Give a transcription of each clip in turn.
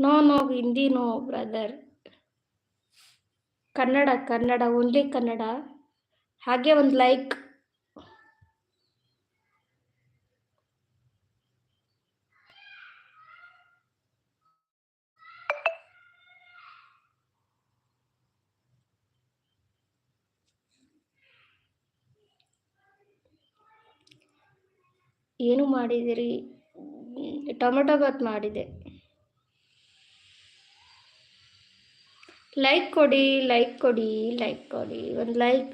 No no Hindi no brother Kannada Kannada only Kannada ಹಾಗೆ ಒಂದು like ಏನು ಮಾಡಿದಿರಿ? ಟೊಮೆಟೊ ಬಾತ್ ಮಾಡಿದೆ. ಲೈಕ್ ಕೊಡಿ ಲೈಕ್ ಕೊಡಿ ಲೈಕ್ ಕೊಡಿ. ಒಂದು ಲೈಕ್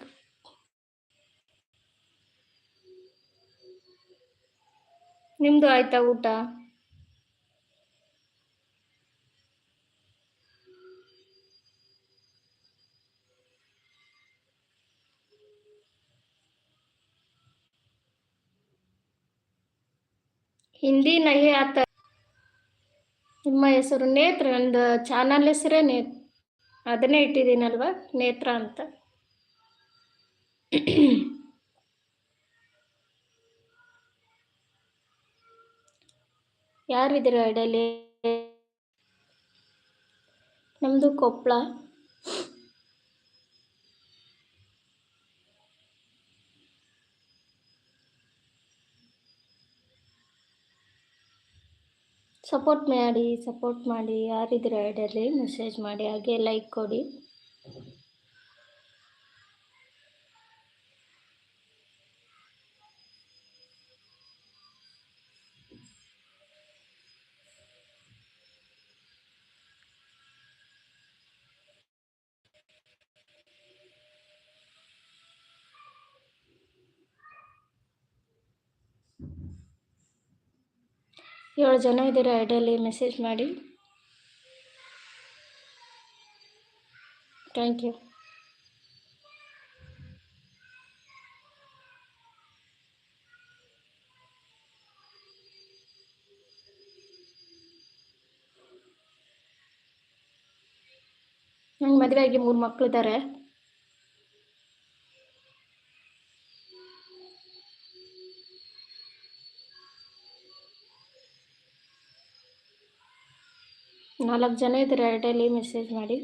ನಿಮ್ಮದು ಆಯ್ತಾ ಊಟ? ಹಿಂದಿ ನಹಿ ಆತ. ನಿಮ್ಮ ಹೆಸರು ನೇತ್ರ, ನಂದು ಚಾನಲ್ ಹೆಸರೇ ನೇ ಅದನ್ನೇ ಇಟ್ಟಿದ್ದೀನಲ್ವ? ನೇತ್ರ ಅಂತ. ಯಾರಿದ್ದೀರ ಐಡಲ್ಲಿ ನಮ್ಮದು ಕೊಪ್ಪಳ ಸಪೋರ್ಟ್ ಮಾಡಿ ಸಪೋರ್ಟ್ ಮಾಡಿ ಯಾರಿದ್ರೆ ಐಡಲ್ಲಿ ಮೆಸೇಜ್ ಮಾಡಿ ಹಾಗೆ ಲೈಕ್ ಕೊಡಿ. ಏಳು ಜನ ಇದ್ದೀರ ಐಡಿಯಲ್ಲಿ ಮೆಸೇಜ್ ಮಾಡಿ. ಥ್ಯಾಂಕ್ ಯು ನಂಗೆ ಮದುವೆ ಆಗಿ ಮೂರು ಮಕ್ಕಳಿದ್ದಾರೆ ನಾಲ್ಕು ಜನ ಇದ್ದಾರೆ ಐಡಲ್ಲಿ ಮೆಸೇಜ್ ಮಾಡಿ.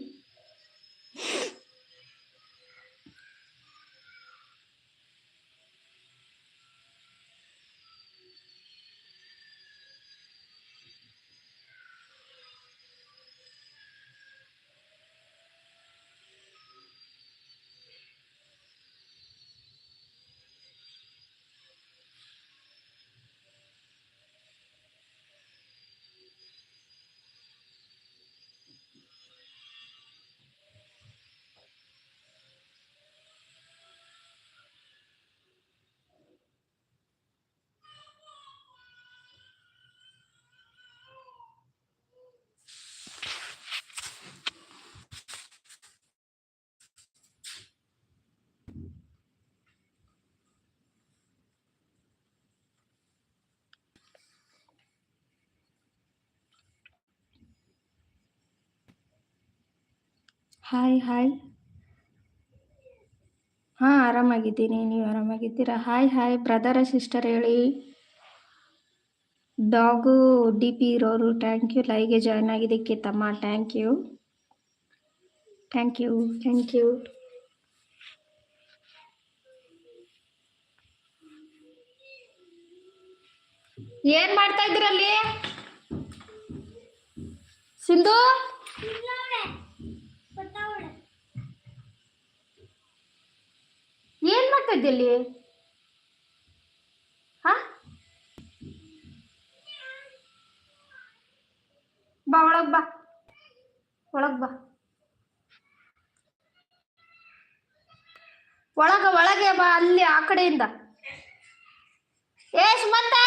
ಹಾಯ್ ಹಾಯ್ ಹಾಂ ಆರಾಮಾಗಿದ್ದೀನಿ. ನೀವು ಆರಾಮಾಗಿದ್ದೀರಾ? ಹಾಯ್ ಹಾಯ್ ಬ್ರದರ ಸಿಸ್ಟರ್ ಹೇಳಿ. ಡಾಗು ಡಿ ಪಿ ಇರೋರು ಥ್ಯಾಂಕ್ ಯು ಲೈಗೆ ಜಾಯ್ನ್ ಆಗಿದ್ದಕ್ಕೆ ತಮ್ಮ thank you thank you thank you ಏನ್ ಮಾಡ್ತಾ ಇದ್ರಲ್ಲಿ ಸಿಂಧು? ಏನ್ ಹಾ? ಬಾ, ಒಳಗ್ ಬಾ. ಒಳಗ್ ಬಾ. ಒಳಗ, ಒಳಗೆ ಬಾ, ಅಲ್ಲಿ, ಆ ಕಡೆಯಿಂದ. ಏ, ಸುಮಂತ!